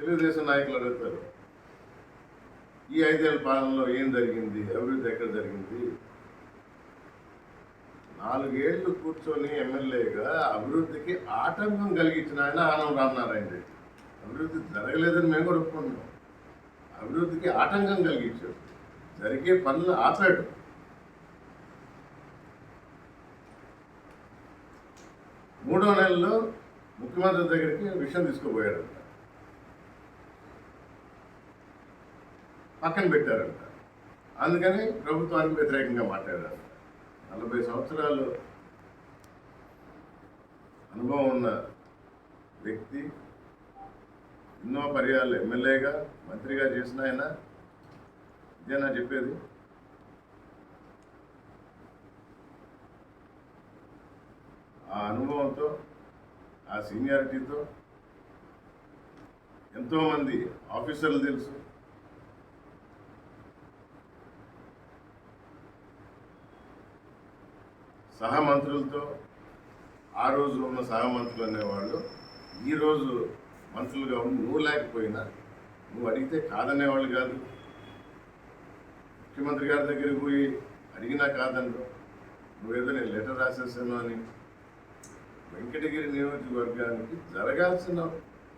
తెలుగుదేశం నాయకులు అడుగుతారు. ఈ ఐదేళ్ళ పాలనలో ఏం జరిగింది? అభివృద్ధి ఎక్కడ జరిగింది? నాలుగేళ్ళు కూర్చొని ఎమ్మెల్యేగా అభివృద్ధికి ఆటంకం కలిగించిన ఆయన ఆనం రామనారాయణ రెడ్డి. అభివృద్ధి జరగలేదని మేము కూడా ఒప్పుకున్నాం అభివృద్ధికి ఆటంకం కలిగించాడు జరిగే పనులు ఆపాడు మూడో నెలలో ముఖ్యమంత్రి దగ్గరికి విషయం తీసుకుపోయాడంట. పక్కన పెట్టారంట. అందుకని ప్రభుత్వానికి వ్యతిరేకంగా మాట్లాడారు. నలభై సంవత్సరాలు అనుభవం ఉన్న వ్యక్తి ఎన్నో పర్యాలు ఎమ్మెల్యేగా మంత్రిగా చేసిన ఆయన ఇదేనా చెప్పేది. ఆ అనుభవంతో ఆ సీనియారిటీతో ఎంతోమంది ఆఫీసర్లు తెలుసు. సహమంత్రులతో ఆ రోజు ఉన్న సహమంత్రులు అనేవాళ్ళు ఈరోజు మంత్రులుగా ఉండి నువ్వు లేకపోయినా నువ్వు అడిగితే కాదనేవాళ్ళు కాదు. ముఖ్యమంత్రి గారి దగ్గరికి పోయి అడిగినా కాదన్ను నువ్వేదో నేను లెటర్ రాసేసాను అని. వెంకటగిరి నియోజకవర్గానికి జరగాల్సిన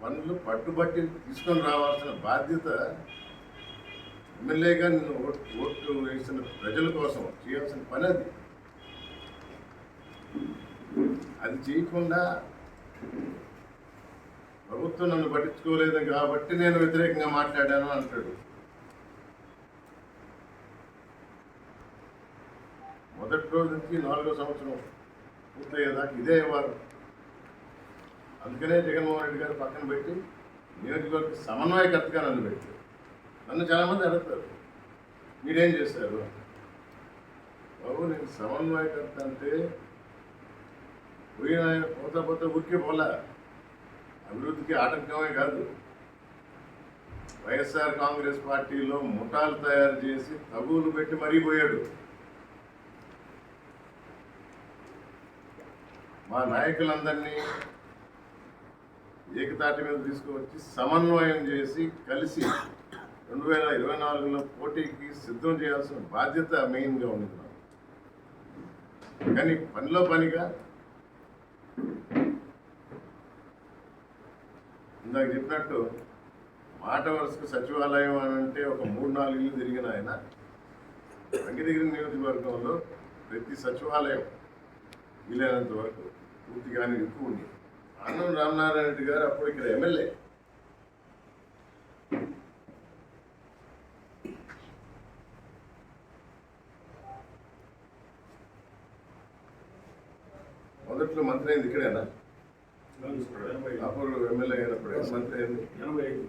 పనులు పట్టుబట్టి తీసుకొని రావాల్సిన బాధ్యత ఎమ్మెల్యేగా నిన్ను ఓటు ఓట్లు వేసిన ప్రజల కోసం చేయాల్సిన పని అది. అది చేయకుండా ప్రభుత్వం నన్ను పట్టించుకోలేదు కాబట్టి నేను వ్యతిరేకంగా మాట్లాడాను అంటాడు. మొదటి రోజు నుంచి నాలుగో సంవత్సరం పూర్తయ్యేదాకా ఇదే వారు అందుకనే జగన్మోహన్ రెడ్డి గారు పక్కన పెట్టి నియోజకవర్గ సమన్వయకర్తగా నన్ను పెట్టారు. నన్ను చాలామంది అడుగుతారు మీరేం చేశారు? బాబు నేను సమన్వయకర్త అంటే పోయిన ఆయన పోతా పోతా ఊరికే పోలా. అభివృద్ధికి ఆటంకమే కాదు. వైఎస్ఆర్ కాంగ్రెస్ పార్టీలో ముఠాలు తయారు చేసి తగులు పెట్టి మరీ పోయాడు. మా నాయకులందరినీ ఏకతాటి మీద తీసుకువచ్చి సమన్వయం చేసి కలిసి రెండు వేల ఇరవై నాలుగులో పోటీకి సిద్ధం చేయాల్సిన బాధ్యత మెయిన్గా ఉంది కానీ పనిలో పనిగా ఇందాక చెప్పినట్టు మాట వరుసకు సచివాలయం అని అంటే ఒక మూడు నాలుగు ఇల్లు తిరిగిన ఆయన వెంకటగిరి నియోజకవర్గంలో ప్రతి సచివాలయం వీలైనంత వరకు పూర్తిగానే ఎక్కువ ఉంది. అన్నం రామనారాయణ రెడ్డి గారు అప్పుడు ఇక్కడ ఎమ్మెల్యే. మొదట్లో మంత్రి అయింది ఇక్కడేనా అప్పుడు ఎమ్మెల్యే అయినప్పుడు మంత్రి అయింది ఎనభై ఐదు